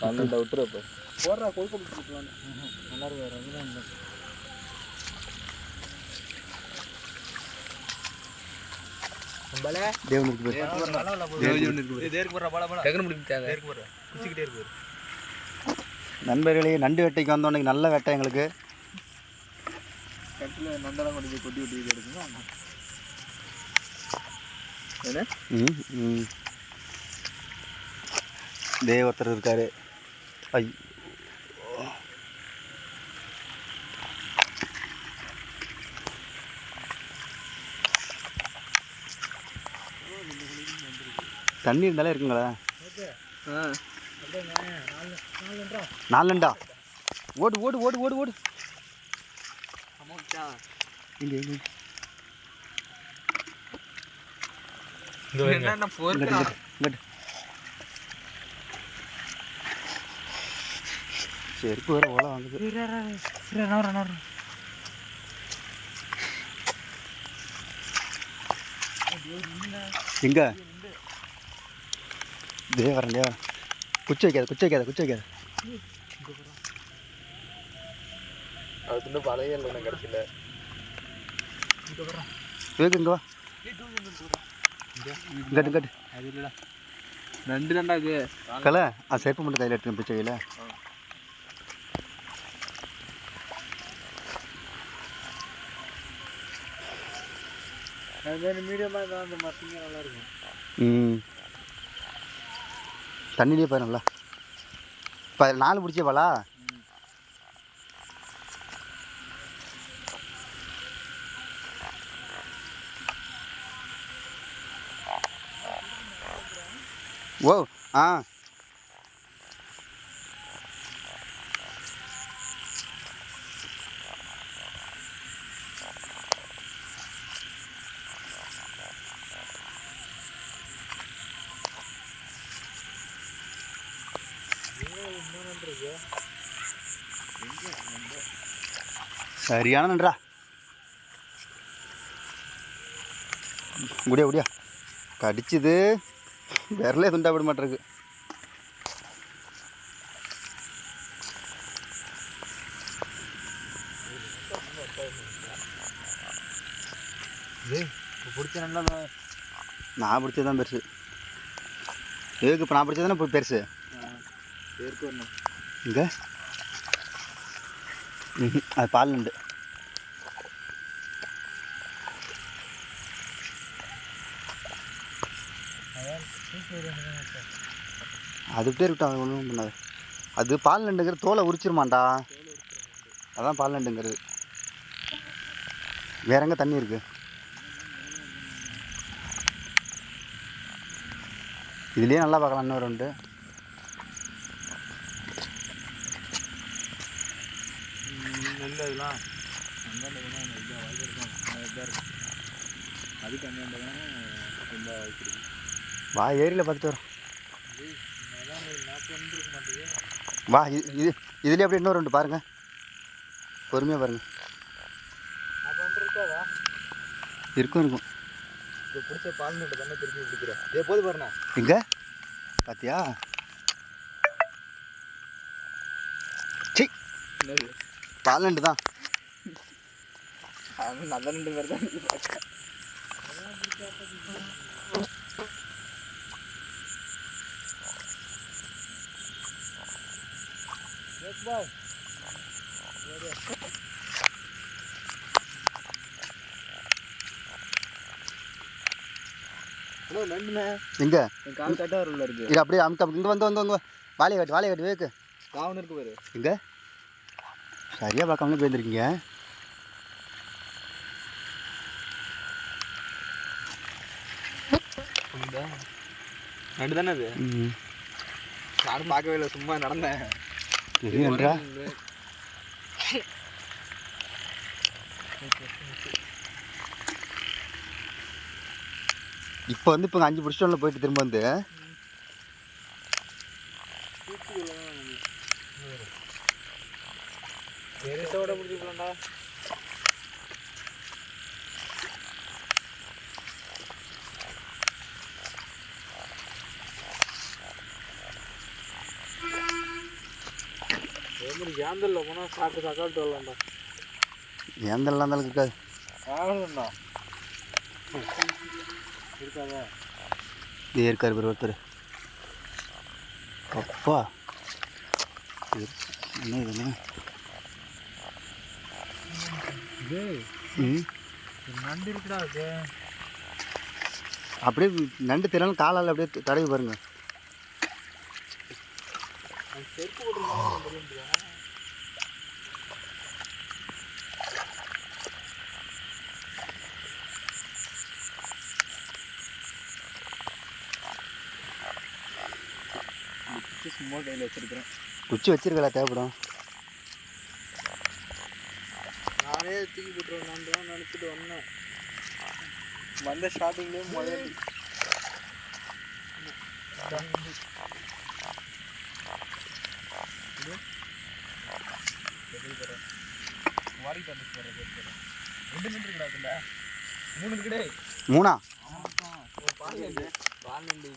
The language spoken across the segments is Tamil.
பன்னெண்டு விட்டுரு போடுறா கொழுக்க பிடிச்சிக்கலான்னு நல்லா இருக்கு. நண்பர்களே நண்டு வேட்டைக்கு வந்தோடனே நல்ல வேட்டை எங்களுக்கு. கட்டில் நண்டெல்லாம் கொண்டு போய் கொட்டி விட்டு எடுக்குங்க ம் ஒருத்தர் இருக்காரு. ஐ. தண்ணி இருந்தாலே இருக்குங்களா? நாலுண்டா. ஓடு ஓடு ஓடு ஓடு ஓடு. இங்க இங்க செருப்பு வேற ஓலை வாங்குது. எங்க? இதே வரேன் இதே வரேன் குச்சி வைக்காத குச்சி வைக்காத குச்சி வைக்காத. அது இன்னும் பழைய இல்லை கடைசியில் வேகு இங்க வா. அது இல்லைடா. நண்டு தான்டா இது. கலை ஆ செருப்பு மட்டும் கையில் எடுத்துக்கணும் பிச்சை கையில். அது மீடியமாக இருந்தால் அந்த நல்லா இருக்கும். ம். தண்ணியிலே போய் நல்லா இப்போ நாலு பிடிச்சவாளா ஓ ஆ. சரியான நன்றா முடியா முடியா கடிச்சுது. விரலே துண்டா விட மாட்டிருக்கு. பிடிச்ச நல்லா நான். பிடிச்சது தான் பெருசு. எதுக்கு இப்போ நான் பிடிச்சது தானே பெருசு? பேருக்கு வரணும். இங்கே? அது பால் நண்டு அது பேர் இருக்கட்டும் அது ஒன்றும் பண்ணாது. அது பால் நண்டுங்கிற தோலை உரிச்சிருமாண்டா? அதான் பால் நண்டுங்கிறது வேற எங்கே தண்ணி இருக்கு? இதுலேயே நல்லா பார்க்கலாம் இன்னொரு ரெண்டு நெல் அதெல்லாம் அந்தாண்ட வேணா இதாக வாய்ப்பு இருக்கும் இதாக இருக்கும் அதுக்கு அந்தாண்ட வேணா ரொம்ப வாய்ப்பு இருக்கு வா ஏரியில் பார்த்துட்டு வரோம். அதான் ஒரு நாற்பது நிமிடம் இருக்க மாட்டேங்குது வா இது இது இதுலேயே அப்படியே இன்னொரு ரெண்டு பாருங்கள் பொறுமையாக பாருங்கள் அப்போ வந்து இருக்காதா இருக்கும் இருக்கும். இப்போ பிடிச்ச பால் நட்டு தானே திருப்பி பிடிக்கிறேன் ஏ போது பாருண்ணா எங்கே? பார்த்தியா சி நண்டு தான். நல்ல ரெண்டு பேர் தான். ஹலோ நண்டுண்ணே எங்க? என் கால் இருக்கு. இது அப்படியே அமுக்க இங்கே வந்து வந்து வந்து வாழையை கட்டு வாழையை கட்டு வேக்கு. காவன் இருக்கு பாரு எங்க? சரியாக பார்க்காமலே போயிருந்துருக்கீங்க. நண்டு தானே அது? ம் நானும் பார்க்கவே இல்லை சும்மா நடந்தேன். நன்றா? இப்போ வந்து இப்போ அஞ்சு பிடிச்சோம்ல போயிட்டு திரும்ப வந்து. பெருசோட முடிச்சுக்கலாம்டா மாதிரி ஏந்தல்ல போனால் சாப்பிட்டு தக்காளிட்டு வரலாம்டா ஏந்தெல்லாம் இருந்தாலும் இருக்காது ஆகணும்டா இருக்காதா இது இருக்காரு பேர் ஒருத்தர் அப்பா இது என்ன இது என்ன இது ம் நண்டு இருக்குடா அது அப்படியே நண்டு திறன் காலால் அப்படியே தடவி பாருங்க. குச்சி சும்மா கையில் வச்சிருக்கிறேன் குச்சி வச்சிருக்கல தேவைப்படும். நானே தூக்கி போட்டுருவேன் நினச்சிட்டு வந்தேன். வந்த ஸ்டார்டிங்லேயே முதல்ல மூணு?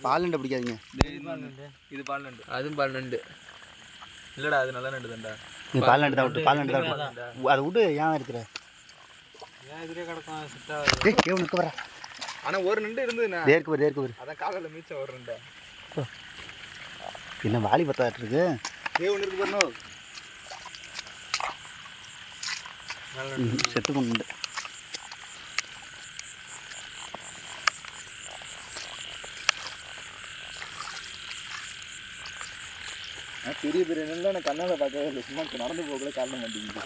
பால் நண்டு பிடிக்காதீங்க. இது பால் நண்டு. அதுவும் பால் நண்டு. இல்லடா அது நல்ல நண்டு தான்டா. நீ பால் நண்டு தான் விட்டு பால் நண்டு தான் விட்டு. அதை விட்டு ஏன் இருக்கிற ஏன் இதுலேயே கிடக்கும்? சிட்டா ஏய் ஏன் நிற்க வர ஆனா ஒரு நண்டு இருந்ததுண்ணா தேர்க்கு வரு தேர்க்கு வரு அதான் காலையில் மீச்சம் ஒரு நண்டு. என்ன வாலி பத்தாட்டு இருக்கு? ஏ ஒன்று இருக்கு பாருங்க செத்து கொண்டு பெரிய பெரிய நெல்லாம் நான் கண்ணால் பார்க்கவே இல்லை. சும்மா நடந்து போகல காரணம் மாட்டேங்குது